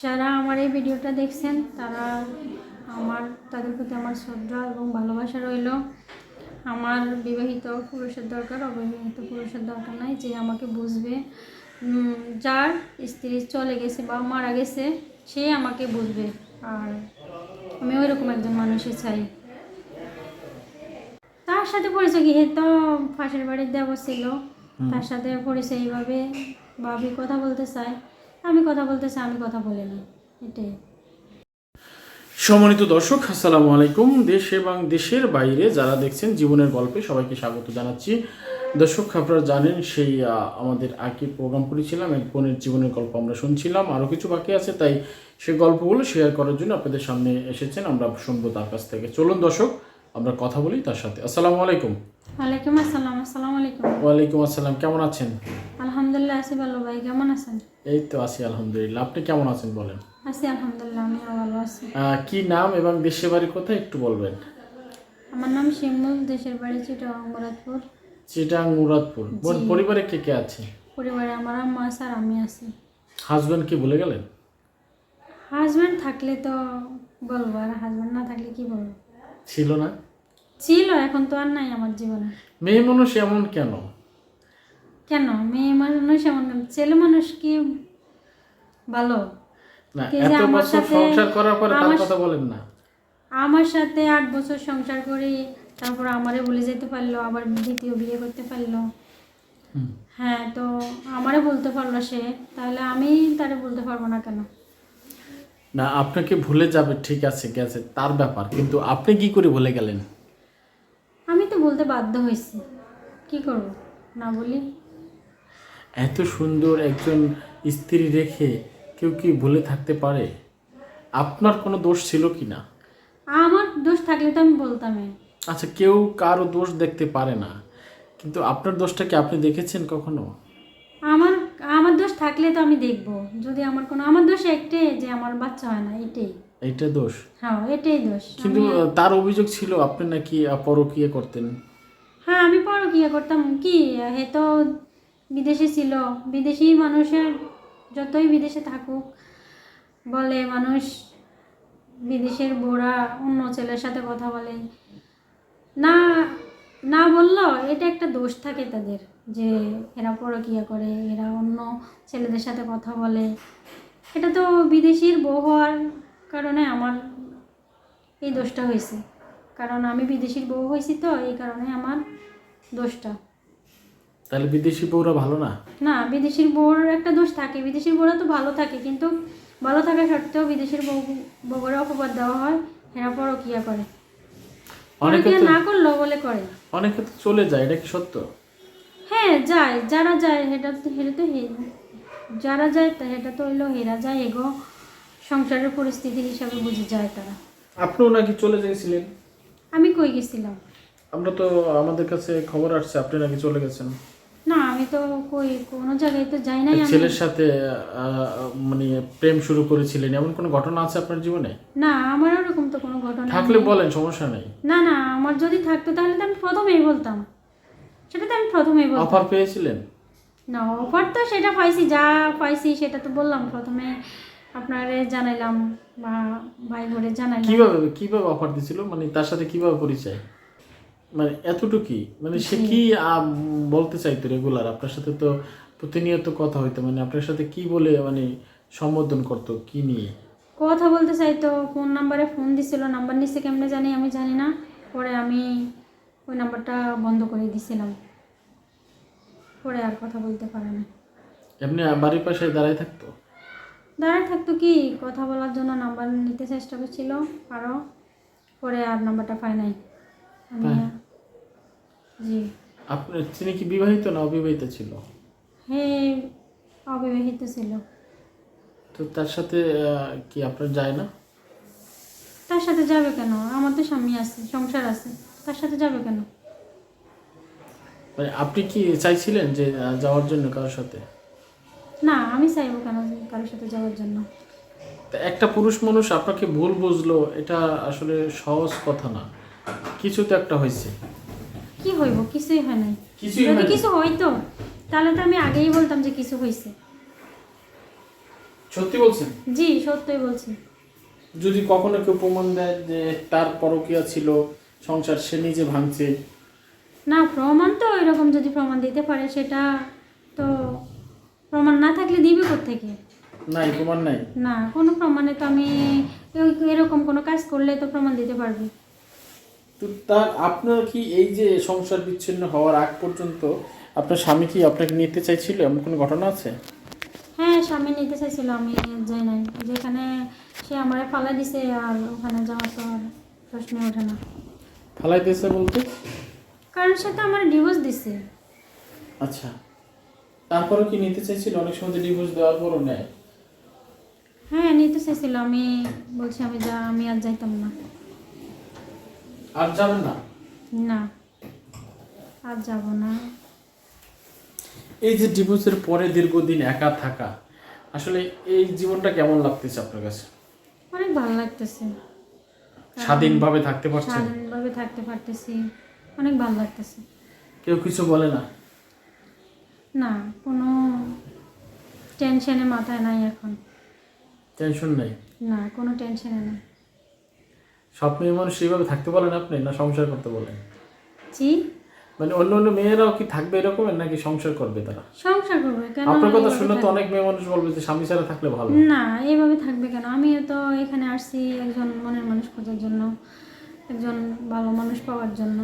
যারা আমার এই ভিডিওটা দেখছেন তারা আমার তাদের প্রতি আমার শ্রদ্ধা এবং ভালোবাসা রইল। আমার বিবাহিত পুরুষের দরকার অবিবাহিত পুরুষের দরকার নাই যে আমাকে বুঝবে। যার স্ত্রী চলে গেছে বা মারা গেছে সে আমাকে বুঝবে। আর আমি ওই রকম একজন মানুষই চাই। তার সাথে পরিচয় কি? তো পাশের বাড়ির দেব ছিল। তার সাথে পরিচয় এইভাবে ভাবি কথা বলতে চাই আমি কথা বলতে চাই আমি কথা বলি না। এটাই। সম্মানিত দর্শক, আসসালামু আলাইকুম। দেশ এবং দেশের বাইরে যারা দেখছেন জীবনের গল্পে, সবাইকে স্বাগত জানাচ্ছি। দর্শক, আপনারা জানেন, সেই আমাদের আগে প্রোগ্রাম করেছিলাম, এক বোনের জীবনের গল্প আমরা শুনছিলাম আরও কিছু বাকি আছে, তাই সে গল্পগুলো শেয়ার করার জন্য আপনাদের সামনে এসেছেন, আমরা শুনব তার কাছ থেকে। চলুন দর্শক আমরা কথা বলি তার সাথে। আসসালামু আলাইকুম। ওয়ালাইকুম আসসালাম আসসালামু আলাইকুম। ওয়ালাইকুম আসসালাম কেমন আছেন? আলহামদুলিল্লাহ আছি ভালো ভাই কেমন আছেন? এই তো আছি আলহামদুলিল্লাহ। আপনি কেমন আছেন বলেন? আছি আলহামদুলিল্লাহ আমিও ভালো আছি। কি নাম এবং দেশের বাড়ি কোথায় একটু বলবেন? আমার নাম শিমুল দেশের বাড়ি চিটাগাং মুরাদপুর। চিটাং মুরাদপুর। বোন পরিবারে কে কে আছে? পরিবারে আমার আছে আর আমি আছি। হাজবেন্ড কি ভুলে গেলেন? হাজবেন্ড থাকলে তো বলব আর হাজব্যান্ড না থাকলে কি বলব? ছিল না? ছিল এখন তো আর নাই আমার জীবনে। মেয়ে মানুষ এমন কেন? কেন? মেয়ে মানুষ এমন? ছেলে মানুষ কি ভালো? না এত আমার বছর সাথে- সংসার করার পরে তার কথা বলেন না। আমার সাথে আট বছর সংসার করি তারপর আমারে ভুলে যেতে পারল আবার দ্বিতীয় বিয়ে করতে পারল। হ্যাঁ তো আমারে বলতে পারল সে তাহলে আমি তারে বলতে পারব না কেন? না আপনাকে ভুলে যাবে ঠিক আছে গেছে তার ব্যাপার। কিন্তু আপনি কি করে ভুলে গেলেন? বলতে বাধ্য হয়েছি। কি করব? না বলি? এত সুন্দর একজন স্ত্রী রেখে কেউ কি ভুলে থাকতে পারে? আপনার কোনো দোষ ছিল কি না? আমার দোষ থাকলে তো আমি বলতামই। আচ্ছা কেউ কারও দোষ দেখতে পারে না। কিন্তু আপনার দোষটা কি আপনি দেখেছেন কখনো? আমার আমার দোষ থাকলে তো আমি দেখব। যদি আমার কোনো আমার দোষ একটাই যে আমার বাচ্চা হয় না এটাই। এটা দোষ? হ্যাঁ এটাই দোষ। কিন্তু তার অভিযোগ ছিল আপনি নাকি পরকীয়া করতেন? হ্যাঁ আমি পরকিয়া করতাম? কি, হে তো বিদেশে ছিল। বিদেশি মানুষের, যতই বিদেশে থাকুক, বলে মানুষ বিদেশের বোরা অন্য ছেলের সাথে কথা বলে। না না বলল, এটা একটা দোষ থাকে তাদের, যে এরা পরকিয়া করে, এরা অন্য ছেলেদের সাথে কথা বলে। এটা তো বিদেশির বউ হওয়ার কারণে আমার এই দোষটা হয়েছে। কারণ আমি বিদেশির বউ হয়েছি তো এই কারণে আমার দোষটা। তাহলে বিদেশি বউরা ভালো না? না বিদেশির বউর একটা দোষ থাকে। বিদেশির বউরা তো ভালো থাকে কিন্তু ভালো থাকা সত্ত্বেও বিদেশির বউ বউরে অপবাদ দেওয়া হয় হেরা এরা পরকিয়া করে। অনেকে না করলেও বলে করে। অনেকে তো চলে যায় এটা কি সত্য? হ্যাঁ যায় যারা যায় সেটা তো সেটা তো হে- যারা যায় তা সেটা তো হইল হেরা যায় এগো সংসারের পরিস্থিতি হিসাবে বুঝে যায় তারা। আপনিও নাকি চলে গেছিলেন আমি কই গেছিলাম? আমরা তো আমাদের কাছে খবর আসছে আপনি নাকি চলে গেছেন। না আমি তো কই কোনো জায়গায় তো যাই নাই আমি। ছেলের সাথে মানে প্রেম শুরু করেছিলেন এমন কোনো ঘটনা আছে আপনার জীবনে? না আমার ওরকম তো কোনো ঘটনা থাকলে বলেন সমস্যা নেই। না না আমার যদি থাকতো তাহলে তো আমি প্রথমেই বলতাম। সেটা তো আমি প্রথমেই বলতাম। অফার পেয়েছিলেন? না অফার তো সেটা পাইছি যা পাইছি সেটা তো বললাম প্রথমে। আপনারে জানাইলাম বা ভাই বোরে জানাইলাম। কীভাবে কীভাবে অফার দিছিল? মানে তার সাথে কীভাবে পরিচয়? মানে এতটুকুই। মানে সে কি বলতে চাইতো রেগুলার আপনার সাথে তো প্রতিনিয়ত কথা হইতো। মানে আপনার সাথে কি বলে মানে সম্বোধন করতো কি নিয়ে? কথা বলতে চাইতো ফোন নাম্বারে ফোন দিছিল নাম্বার নিচ্ছে কেমনে জানি আমি জানি না। পরে আমি ওই নাম্বারটা বন্ধ করে দিছিলাম। পরে আর কথা বলতে পারে না। এমনি বাড়ির পাশে দাঁড়ায় থাকতো? দাঁড়ায় থাকতো কি? কথা বলার জন্য নাম্বার নিতে চেষ্টা করছিল আরও পরে আর নাম্বারটা পাই নাই। আমি জি। আপনার তিনি কি বিবাহিত না অবিবাহিত ছিল? হে অবিবাহিত ছিল। তো তার সাথে কি আপনার যায় না? তার সাথে যাবে কেন? আমার তো স্বামী আছে সংসার আছে। তার সাথে যাবে কেন? মানে আপনি কি চাইছিলেন যে যাওয়ার জন্য কারোর সাথে? না আমি চাইব কেন কারোর সাথে যাওয়ার জন্য। একটা পুরুষ মানুষ আপনাকে ভুল বুঝলো এটা আসলে সহজ কথা না। কিছু তো একটা হয়েছে। কি হইব? কিছুই হয় নাই। কিছুই যদি। কিছু হইতো তাহলে তো আমি আগেই বলতাম যে কিছু হয়েছে সত্যি বলছেন? জি সত্যই বলছি। যদি কখনো কেউ প্রমাণ দেয় যে তার পরকিয়া ছিল সংসার সে নিজে ভাঙছে? না প্রমাণ তো এরকম যদি প্রমাণ দিতে পারে সেটা তো প্রমাণ না থাকলে দিবে থেকে নাই প্রমাণ নাই? না কোনো প্রমাণে তো আমি এরকম কোনো কাজ করলে তো প্রমাণ দিতে পারবি। তো তার আপনার কি এই যে সংসার বিচ্ছিন্ন হওয়ার আগ পর্যন্ত আপনার স্বামী কি আপনাকে নিতে চাইছিল? এমন কোনো ঘটনা আছে? হ্যাঁ স্বামী নিতে চাইছিল আমি যাই নাই। যেখানে সে আমারে ফালা দিছে আর ওখানে যাওয়ার তো আর প্রশ্ন ওঠে না। ফালাইতেছে বলতে? কারণ সে তো আমার ডিভোর্স দিছে। আচ্ছা। তারপরে কি নিতে চাইছিল? অনেক সময় ডিভোর্স দেওয়ার পরও নেয়। হ্যাঁ নিতে চাইছিল। আমি বলছি আমি যা আমি আর যাইতাম না। আর যাবেন না? না। আর যাব না। এই যে ডিভোর্সের পরে দীর্ঘদিন একা থাকা আসলে এই জীবনটা কেমন লাগতেছে আপনার কাছে? অনেক ভালো লাগতেছে। স্বাধীনভাবে থাকতে পারছেন? স্বাধীনভাবে থাকতে পারতেছি। অনেক ভালো লাগতেছে। কেউ কিছু বলে না? না কোনো টেনশনে মাথায় নাই এখন। টেনশন নাই? না কোনো টেনশনে নাই সব মেয়ে মানুষ সেইভাবে থাকতে বলেন আপনি না সংসার করতে বলেন? জি। মানে অন্য অন্য মেয়েরাও কি থাকবে এরকমের নাকি সংসার করবে তারা? সংসার করবে কেন আপনার কথা শুনে তো অনেক মেয়ে মানুষ বলবে যে স্বামী ছাড়া থাকলে ভালো। না এইভাবে থাকবে কেন? আমিও তো এখানে আসছি একজন মনের মানুষ খোঁজার জন্য একজন ভালো মানুষ পাওয়ার জন্য।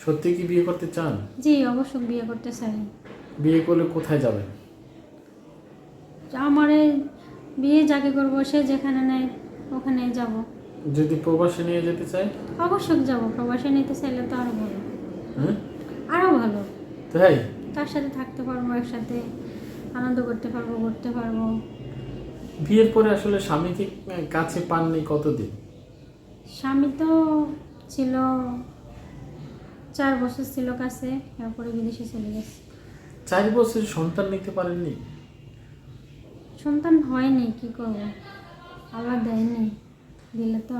সত্যি কি বিয়ে করতে চান? জি অবশ্য বিয়ে করতে চাই। বিয়ে করলে কোথায় যাবেন? আমারে বিয়ে যাকে করব সে যেখানে নেয় ওখানে যাব। যদি প্রবাসে নিয়ে যেতে চায়? অবশ্যই যাব। প্রবাসে নিতে চাইলে তো আরও ভালো। হ্যাঁ আরও ভালো। তাই? তার সাথে থাকতে পারব একসাথে আনন্দ করতে পারব ঘুরতে পারব। বিয়ের পরে আসলে স্বামীকে কাছে পাননি কতদিন? স্বামী তো ছিল চার বছর ছিল কাছে তারপরে বিদেশে চলে গেছে। চার বছর সন্তান নিতে পারেননি? সন্তান হয়নি কি করব? আল্লাহ দেয়নি দিলে তো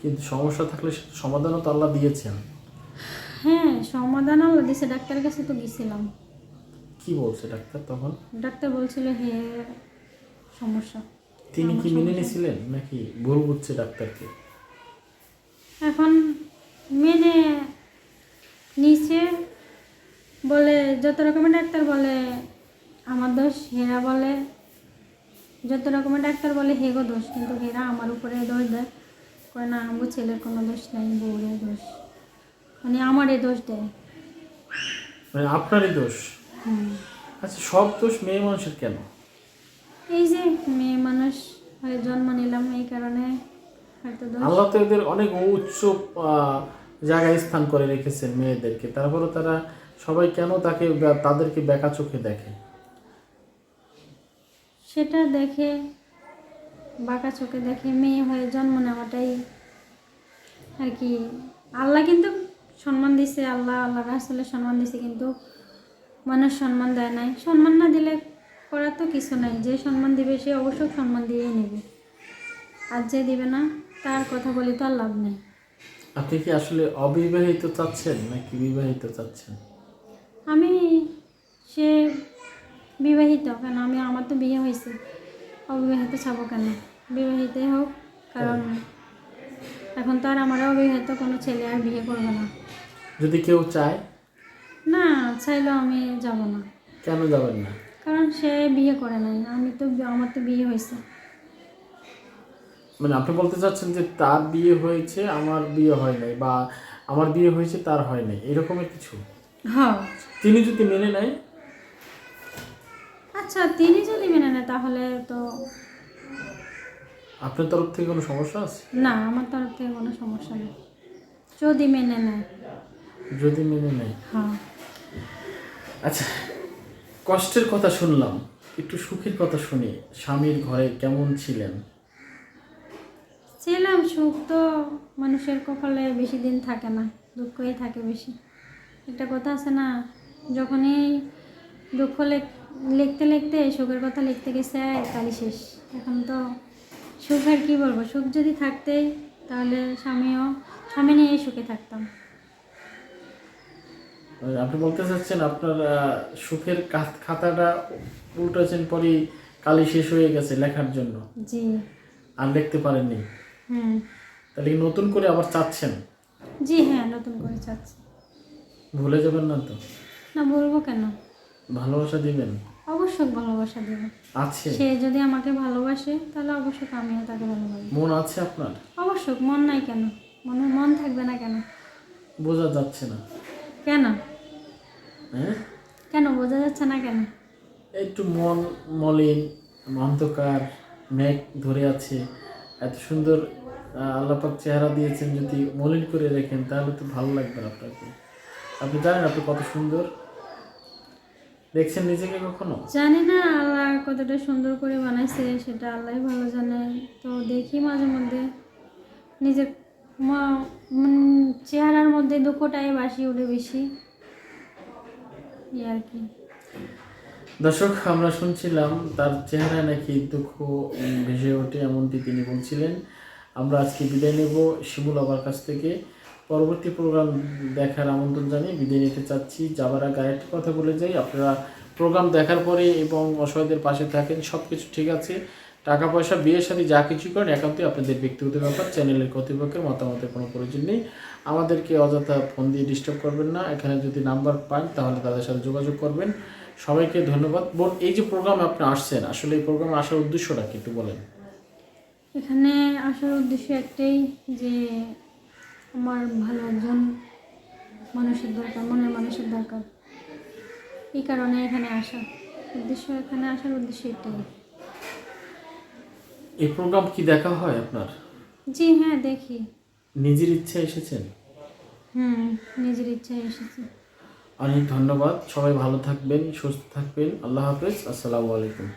কিন্তু সমস্যা থাকলে সমাধানও তো আল্লাহ দিয়েছেন। হ্যাঁ সমাধান আল্লাহ দিছে ডাক্তারের কাছে তো গেছিলাম। কি বলছে ডাক্তার তখন? ডাক্তার বলছিল হে সমস্যা তিনি কি মেনে নিয়েছিলেন নাকি ভুল বুঝছে ডাক্তারকে? এখন মেনে নিচে বলে যত রকমের ডাক্তার বলে আমার দোষ হেরা বলে যত রকমের ডাক্তার বলে হেগো দোষ। কিন্তু হেরা আমার উপরে দোষ দেয়। কয় না আমার ছেলের কোনো দোষ নাই বউরের দোষ। মানে আমারই দোষ দেয়। মানে আপনারই দোষ? আচ্ছা সব দোষ মেয়ে মানুষের কেন? এই যে মেয়ে মানুষ হয়ে জন্ম নিলাম এই কারণে হয়তো দোষ। আল্লাহ তো এদের অনেক উচ্চ জায়গায় স্থান করে রেখেছেন মেয়েদেরকে। তারপরে তারা সবাই কেন তাকে তাদেরকে বেকা চোখে দেখে? সেটা দেখে বাঁকা চোখে দেখে মেয়ে হয়ে জন্ম নেওয়াটাই আর কি। আল্লাহ কিন্তু সম্মান দিছে আল্লাহ আল্লাহ রাসুলের সম্মান দিছে কিন্তু মানুষ সম্মান দেয় নাই। সম্মান না দিলে করার তো কিছু নাই। যে সম্মান দিবে সে অবশ্যই সম্মান দিয়েই নেবে। আর যে দিবে না তার কথা বলি তো আর লাভ নেই। আপনি কি আসলে অবিবাহিত চাচ্ছেন নাকি বিবাহিত চাচ্ছেন? আমি সে বিবাহিত কেন? আমি আমার তো বিয়ে হয়েছে। অবিবাহিত ছাবো কেন? বিবাহিতই হোক কারণ এখন তো আর আমার অবিবাহিত কোনো ছেলে আর বিয়ে করবে না। যদি কেউ চায়? না চাইলেও আমি যাব না। কেন যাবেন না? কারণ সে বিয়ে করে নাই। আমি তো আমার তো বিয়ে হয়েছে। মানে আপনি বলতে চাচ্ছেন যে তার বিয়ে হয়েছে আমার বিয়ে হয় নাই বা আমার বিয়ে হয়েছে তার হয় নাই এরকমের কিছু? হ্যাঁ। তিনি যদি মেনে নেয়? আচ্ছা তিনি যদি মেনে নেয় তাহলে তো আপনার তরফ থেকে কোনো সমস্যা আছে? না আমার তরফ থেকে কোনো সমস্যা নেই। যদি মেনে নেয়। যদি মেনে নেয়? হ্যাঁ। আচ্ছা কষ্টের কথা শুনলাম। একটু সুখের কথা শুনি। স্বামীর ঘরে কেমন ছিলেন? ছিলাম সুখ তো মানুষের কপালে বেশি দিন থাকে না দুঃখই থাকে বেশি। একটা কথা আছে না যখনই দুঃখ লিখতে লিখতে সুখের কথা লিখতে গেছে তাহলে শেষ। এখন তো সুখ আর কী বলব? সুখ যদি থাকতেই তাহলে স্বামীও স্বামী নিয়েই সুখে থাকতাম। আপনি বলতে চাচ্ছেন আপনার সুখের খাতাটা উল্টেছেন পরই কালি শেষ হয়ে গেছে লেখার জন্য। জি। আর লিখতে পারেননি। হুম। তাহলে নতুন করে আবার চাচ্ছেন? জি হ্যাঁ নতুন করে চাচ্ছি। ভুলে যাবেন না তো? না বলব কেন? ভালোবাসা দিবেন? অবশ্যই ভালোবাসা দেবো। আছে? সে যদি আমাকে ভালোবাসে তাহলে অবশ্যই আমিও তাকে ভালোবাসি। মন আছে আপনার? অবশ্যই মন নাই কেন? মনে মন থাকবে না কেন? বোঝা যাচ্ছে না। কেন? হ্যাঁ? কেন বোঝা যাচ্ছে না কেন? একটু মন মলিন অন্ধকার মেঘ ধরে আছে। এত সুন্দর আল্লাপাক চেহারা দিয়েছেন যদি মলিন করে রেখেন তাহলে তো ভালো লাগবে আপনাকে। আপনি জানেন আপনি কত সুন্দর? দেখছেন নিজেকে কখনো? জানি না আল্লাহ কতটা সুন্দর করে বানাইছে সেটা আল্লাহ ভালো জানে। তো দেখি মাঝে মধ্যে। নিজের চেহারার মধ্যে দুঃখটাই বাসি উঠে বেশি। আর কি। দর্শক আমরা শুনছিলাম তার চেহারা নাকি দুঃখ ভেসে ওঠে এমনটি তিনি বলছিলেন। আমরা আজকে বিদায় নেব। শিমুল আবার কাছ থেকে। পরবর্তী প্রোগ্রাম দেখার আমন্ত্রণ জানিয়ে বিদায় নিতে চাচ্ছি। যাবার আগে আরেকটি কথা বলে যাই, আপনারা প্রোগ্রাম দেখার পরে এবং অসহায়দের পাশে থাকেন সব কিছু ঠিক আছে। টাকা পয়সা বিয়ের সাথে যা কিছু করেন, একান্তই আপনাদের ব্যক্তিগত ব্যাপার, চ্যানেলের কর্তৃপক্ষের মতামতের কোনো প্রয়োজন নেই। আমাদেরকে অযথা ফোন দিয়ে ডিস্টার্ব করবেন না। এখানে যদি নাম্বার পান, তাহলে তাদের সাথে যোগাযোগ করবেন। সবাইকে ধন্যবাদ। বোন, এই যে প্রোগ্রাম আপনি আসছেন, আসলে এই প্রোগ্রামে আসার উদ্দেশ্যটা কি একটু বলেন? এখানে আসার উদ্দেশ্য একটাই যে আমার ভালো একজন মানুষের দরকার মনের মানুষের দরকার। এই কারণে এখানে আসা। উদ্দেশ্য এখানে আসার উদ্দেশ্য এটাই। এই প্রোগ্রাম কি দেখা হয় আপনার? জি হ্যাঁ দেখি। নিজের ইচ্ছা এসেছেন? হুম নিজের ইচ্ছায় এসেছি। অনেক ধন্যবাদ। সবাই ভালো থাকবেন সুস্থ থাকবেন। আল্লাহ হাফেজ। আসসালামু আলাইকুম।